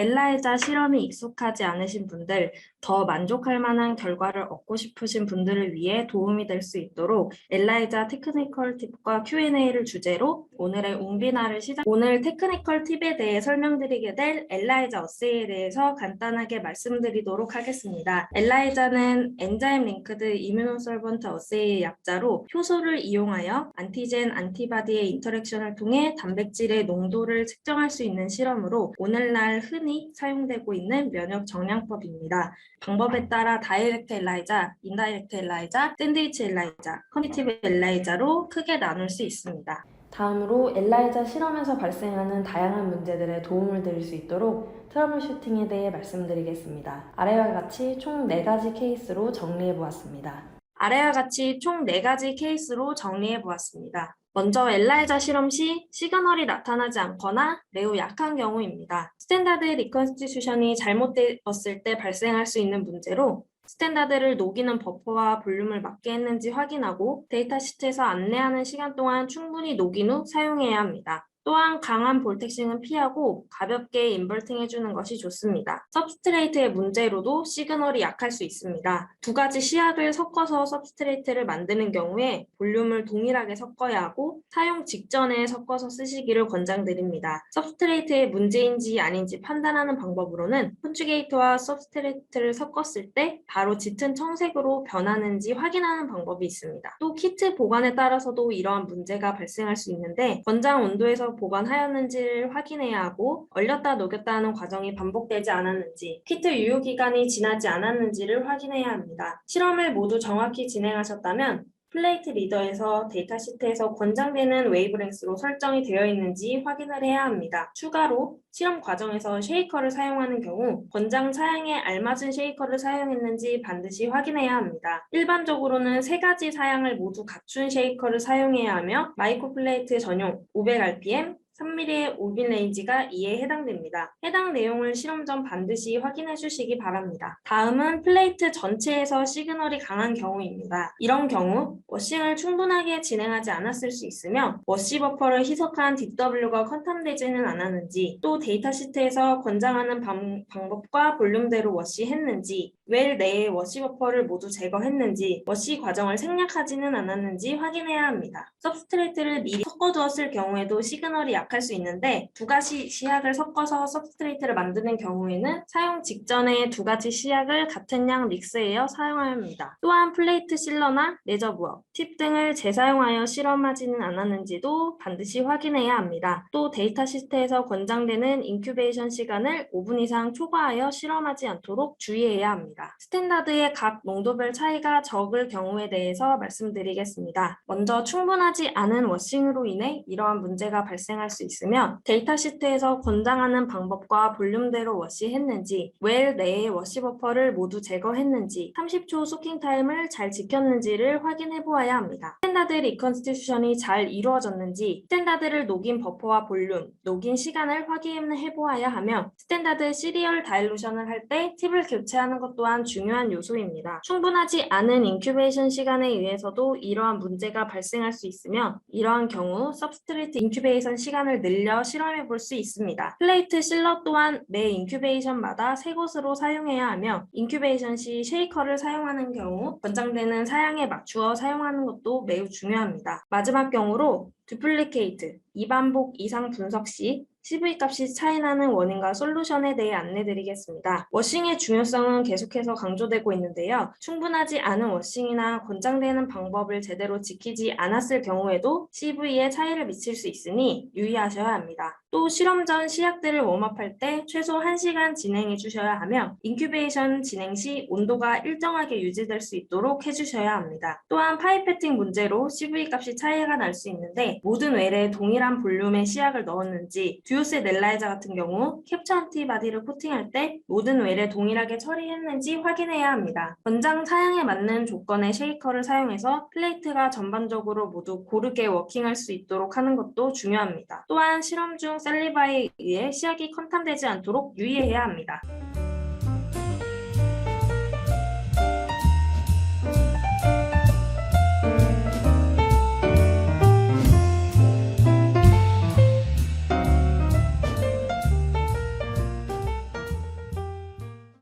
엘라이자 실험이 익숙하지 않으신 분들, 더 만족할 만한 결과를 얻고 싶으신 분들을 위해 도움이 될 수 있도록 엘라이자 테크니컬 팁과 Q&A를 주제로 오늘의 웅비나를 시작. 오늘 테크니컬 팁에 대해 설명드리게 될 엘라이자 어세이에 대해서 간단하게 말씀드리도록 하겠습니다. 엘라이자는 엔자임 링크드 이뮤노솔번트 어세이의 약자로 효소를 이용하여 안티젠 안티바디의 인터랙션을 통해 단백질의 농도를 측정할 수 있는 실험으로 오늘날 흔히 사용되고 있는 면역 정량법입니다. 방법에 따라 다이렉트 엘라이자, 인다이렉트 엘라이자, 샌드위치 엘라이자, 커니티브 엘라이자로 크게 나눌 수 있습니다. 다음으로 엘라이자 실험에서 발생하는 다양한 문제들에 도움을 드릴 수 있도록 트러블 슈팅에 대해 말씀드리겠습니다. 아래와 같이 총 4가지 케이스로 정리해 보았습니다. 아래와 같이 총 4가지 케이스로 정리해 보았습니다. 먼저 엘라이자 실험 시 시그널이 나타나지 않거나 매우 약한 경우입니다. 스탠다드 리컨스티튜션이 잘못되었을 때 발생할 수 있는 문제로 스탠다드를 녹이는 버퍼와 볼륨을 맞게 했는지 확인하고 데이터 시트에서 안내하는 시간 동안 충분히 녹인 후 사용해야 합니다. 또한 강한 볼텍싱은 피하고 가볍게 인버팅 해주는 것이 좋습니다. 서브스트레이트의 문제로도 시그널이 약할 수 있습니다. 두 가지 시약을 섞어서 서브스트레이트를 만드는 경우에 볼륨을 동일하게 섞어야 하고 사용 직전에 섞어서 쓰시기를 권장드립니다. 서브스트레이트의 문제인지 아닌지 판단하는 방법으로는 콘주게이트와 서브스트레이트를 섞었을 때 바로 짙은 청색으로 변하는지 확인하는 방법이 있습니다. 또 키트 보관에 따라서도 이러한 문제가 발생할 수 있는데 권장 온도에서 보관하였는지를 확인해야 하고 얼렸다 녹였다 하는 과정이 반복되지 않았는지 키트 유효 기간이 지나지 않았는지를 확인해야 합니다. 실험을 모두 정확히 진행하셨다면 플레이트 리더에서 데이터 시트에서 권장되는 웨이브랭스로 설정이 되어 있는지 확인을 해야 합니다. 추가로 실험 과정에서 쉐이커를 사용하는 경우 권장 사양에 알맞은 쉐이커를 사용했는지 반드시 확인해야 합니다. 일반적으로는 세 가지 사양을 모두 갖춘 쉐이커를 사용해야 하며 마이크로플레이트 전용 500rpm 3mm의 오빈 레인지가 이에 해당됩니다. 해당 내용을 실험 전 반드시 확인해 주시기 바랍니다. 다음은 플레이트 전체에서 시그널이 강한 경우입니다. 이런 경우 워싱을 충분하게 진행하지 않았을 수 있으며 워시 버퍼를 희석한 DW가 컨탐되지는 않았는지 또 데이터 시트에서 권장하는 방, 방법과 볼륨대로 워시했는지 웰 내의 워시 버퍼를 모두 제거했는지 워시 과정을 생략하지는 않았는지 확인해야 합니다. 서브스트레이트를 미리 섞어두었을 경우에도 시그널이 약할 수 있는데 두 가지 시약을 섞어서 서브스트레이트를 만드는 경우에는 사용 직전에 두 가지 시약을 같은 양 믹스하여 사용해야 합니다. 또한 플레이트 실러나 레저 부어, 팁 등을 재사용하여 실험하지는 않았는지도 반드시 확인해야 합니다. 또 데이터 시트에서 권장되는 인큐베이션 시간을 5분 이상 초과하여 실험하지 않도록 주의해야 합니다. 스탠다드의 각 농도별 차이가 적을 경우에 대해서 말씀드리겠습니다. 먼저 충분하지 않은 워싱으로 인해 이러한 문제가 발생할 수 있으며 데이터 시트에서 권장하는 방법과 볼륨대로 워시했는지 웰 내의 워시 버퍼를 모두 제거했는지 30초 소킹 타임을 잘 지켰는지를 확인해 보아야 합니다. 스탠다드 리컨스티튜션이 잘 이루어졌는지 스탠다드를 녹인 버퍼와 볼륨, 녹인 시간을 확인해 보아야 하며 스탠다드 시리얼 다일루션을 할 때 팁을 교체하는 것 또한 중요한 요소입니다. 충분하지 않은 인큐베이션 시간에 의해서도 이러한 문제가 발생할 수 있으며 이러한 경우 서브스트레이트 인큐베이션 시간을 늘려 실험해 볼 수 있습니다. 플레이트 실러 또한 매 인큐베이션마다 새 것으로 사용해야 하며 인큐베이션 시 쉐이커를 사용하는 경우 권장되는 사양에 맞추어 사용하는 것도 매우 중요합니다. 마지막 경우로 두플리케이트, 이반복 이상 분석 시 CV 값이 차이나는 원인과 솔루션에 대해 안내드리겠습니다. 워싱의 중요성은 계속해서 강조되고 있는데요. 충분하지 않은 워싱이나 권장되는 방법을 제대로 지키지 않았을 경우에도 CV에 차이를 미칠 수 있으니 유의하셔야 합니다. 또 실험 전 시약들을 웜업할 때 최소 1시간 진행해 주셔야 하며 인큐베이션 진행 시 온도가 일정하게 유지될 수 있도록 해주셔야 합니다. 또한 파이패팅 문제로 CV 값이 차이가 날 수 있는데 모든 웰에 동일한 볼륨의 시약을 넣었는지 듀오스 넬라이자 같은 경우 캡처 안티바디를 코팅할 때 모든 웰에 동일하게 처리했는지 확인해야 합니다. 권장 사양에 맞는 조건의 쉐이커를 사용해서 플레이트가 전반적으로 모두 고르게 워킹할 수 있도록 하는 것도 중요합니다. 또한 실험 중 셀리바에 의해 시약이 컨탐되지 않도록 유의해야 합니다.